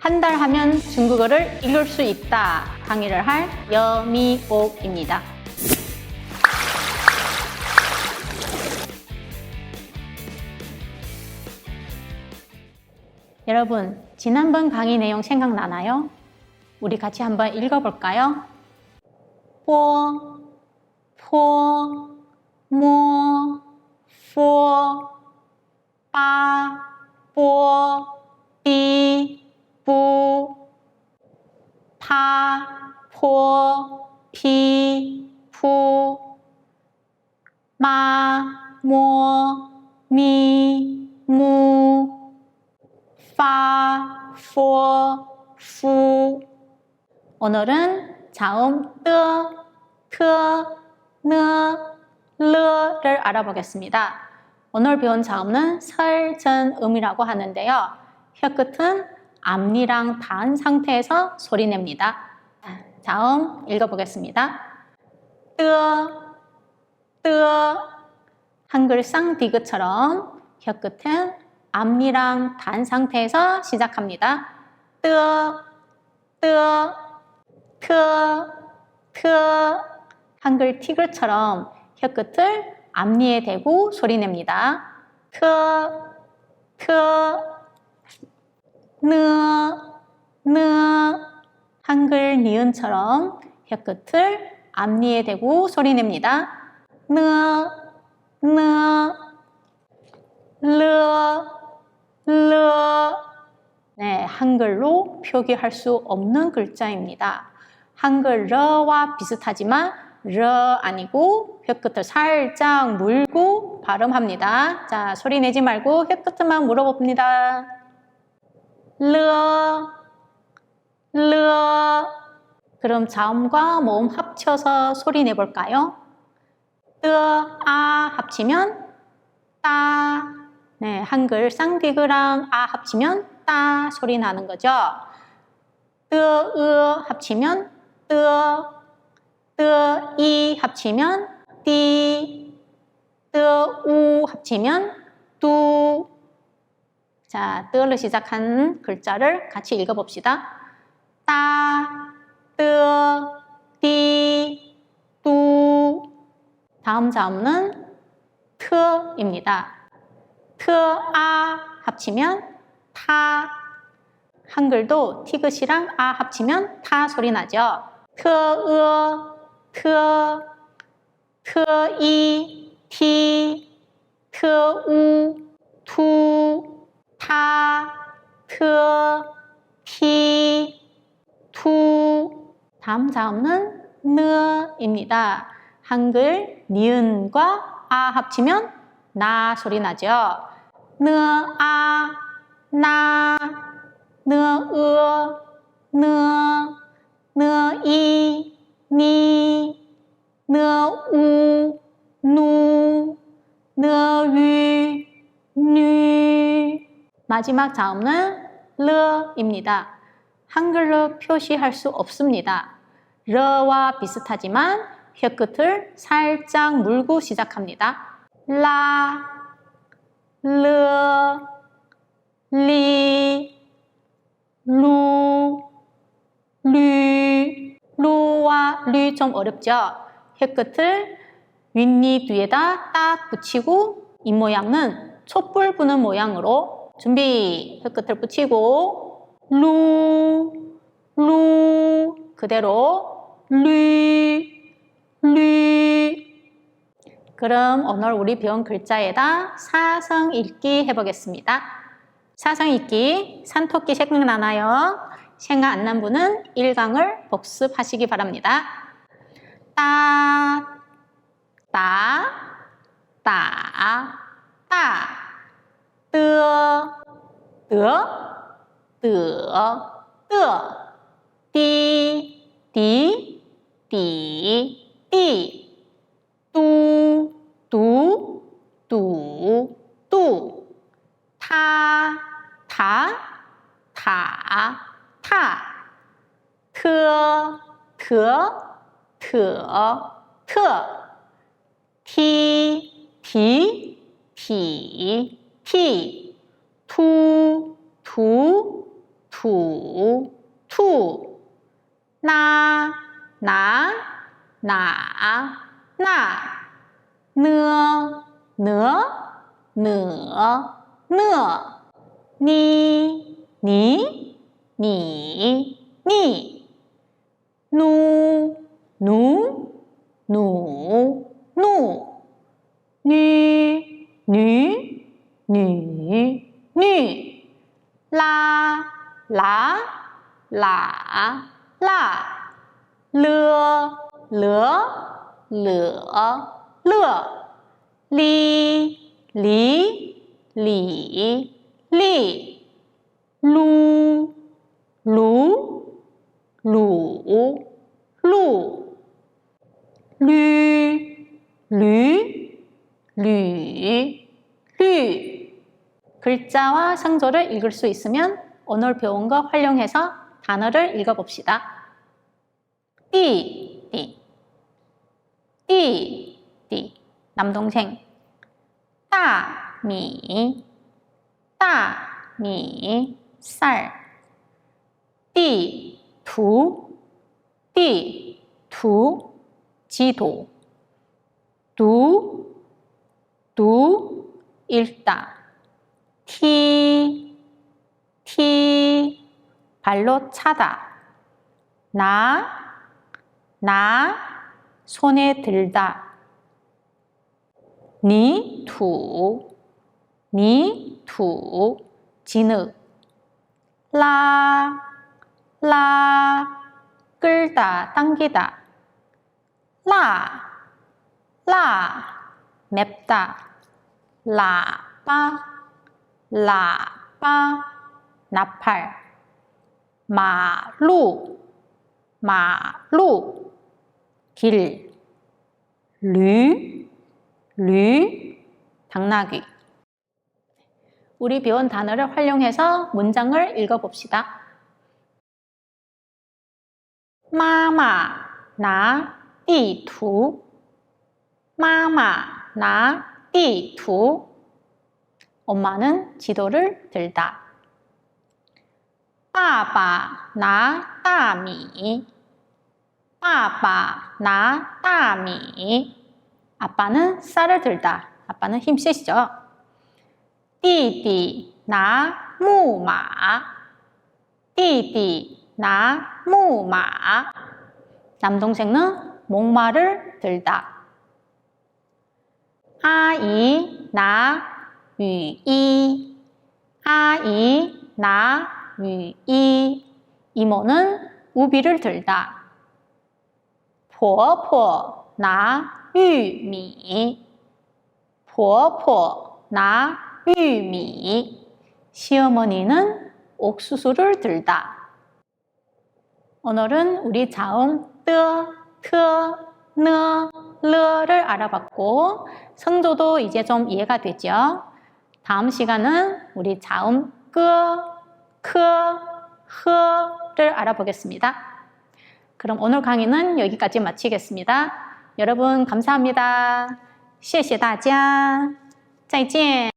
한 달 하면 중국어를 읽을 수 있다 강의를 할 여미옥입니다. 여러분, 지난번 강의 내용 생각나나요? 우리 같이 한번 읽어볼까요? 뽀, 포, 모, 포, 빠, 뽀, 삐, 부, 파, 포, 피, 푸, 마, 모, 미, 무, 파, 포, 푸. 오늘은 자음 뜨, 트, 느, 르를 알아보겠습니다. 오늘 배운 자음은 설전음이라고 하는데요. 혀 끝은 앞니랑 닿은 상태에서 소리 냅니다. 자음 읽어보겠습니다. 뜨, 뜨, 한글 쌍디귿처럼 혀 끝은 앞니랑 닿은 상태에서 시작합니다. 뜨, 뜨, 트, 트, 한글 티글처럼 혀 끝을 앞니에 대고 소리냅니다. 트, 트, 느, 느, 한글 니은처럼 혀끝을 앞니에 대고 소리 냅니다. 느, 느, 르, 르, 네, 한글로 표기할 수 없는 글자입니다. 한글 러와 비슷하지만 러 아니고 혀끝을 살짝 물고 발음합니다. 자, 소리 내지 말고 혀끝만 물어봅니다. 르, 르. 그럼 자음과 모음 합쳐서 소리 내볼까요? 뜨, 아 합치면 따. 네, 한글 쌍디그랑 아 합치면 따 소리 나는 거죠. 뜨, 으 합치면 뜨, 뜨, 이 합치면 띠, 뜨, 우 합치면 뚜. 자, 뜨로 시작한 글자를 같이 읽어봅시다. 따, 뜨, 띠, 뚜. 다음 자음은 트입니다. 트, 아 합치면 타. 한글도 티귿이랑 아 합치면 타 소리 나죠. 트, 으, 트, 트, 이, 티, 트, 우, 투, 타, 트, 티, 투. 다음 자음은 느입니다. 한글 니은과 아 합치면 나 소리 나죠. 느, 아, 나, 느, 으, 느, 느, 이, 니, 마지막 자음은 르입니다. 한글로 표시할 수 없습니다. 르와 비슷하지만 혀 끝을 살짝 물고 시작합니다. 라, 르, 리, 루, 류, 루와 류 좀 어렵죠? 혀 끝을 윗니 뒤에다 딱 붙이고 이 모양은 촛불 부는 모양으로 준비 혀끝을 붙이고 루, 루 그대로 류, 류 그럼 오늘 우리 배운 글자에다 사성 읽기 해보겠습니다. 사성 읽기 산토끼 생각나나요? 생각 안 난 분은 1강을 복습하시기 바랍니다. 따, 따, 따, 따, 뜨, 뜨, 뜨, 뜨, 띠, 띠, 띠, 띠, 뚜, 뚜, 뚜, 뚜, 타, 타, 타, 타, 트, 트, 트, 트, 티, 티, 티, 티, 투, 투, 투, 투, 나, 나, 나, 나, 느, 느, 느, 느, 니, 니, 니, 니, 누, 누, 누, 누, 니, 니, 니, 니, 라, 라, 라, 라, 르, 르, 르, 르, 리, 리, 리, 리, 루, 루, 루, 루, 류, 류, 류, 류. 글자와 상조를 읽을 수 있으면 오늘 배운 거 활용해서 단어를 읽어봅시다. 띠, 띠, 띠, 띠, 남동생. 따, 미, 따, 미, 쌀. 띠, 두, 띠, 두, 지도. 두, 두, 읽다. 티, 티, 발로 차다. 나, 나, 손에 들다. 니, 투, 니, 투, 진흙. 라, 라, 끌다, 당기다. 라, 라, 맵다. 라빠, 라빠, 나팔. 마루, 마루, 길. 류, 류, 당나귀. 우리 배운 단어를 활용해서 문장을 읽어봅시다. 마마, 나, 地图. 마마, 나, 地图. 엄마는 지도를 들다. 아빠 나 따미 아빠 나 따미 아빠는 쌀을 들다. 아빠는 힘쓰시죠. 띠띠 나 무마 띠띠 나 무마 남동생은 목마를 들다. 아이 나 위이 아이 나 위이. 이모는 우비를 들다. 보보 나 유미. 보보 나 유미. 시어머니는 옥수수를 들다. 오늘은 우리 자음 뜨, 트, 느, 르를 알아봤고 성조도 이제 좀 이해가 되죠? 다음 시간은 우리 자음 끄, 크, 흐를 알아보겠습니다. 그럼 오늘 강의는 여기까지 마치겠습니다. 여러분 감사합니다. 谢谢大家.再见.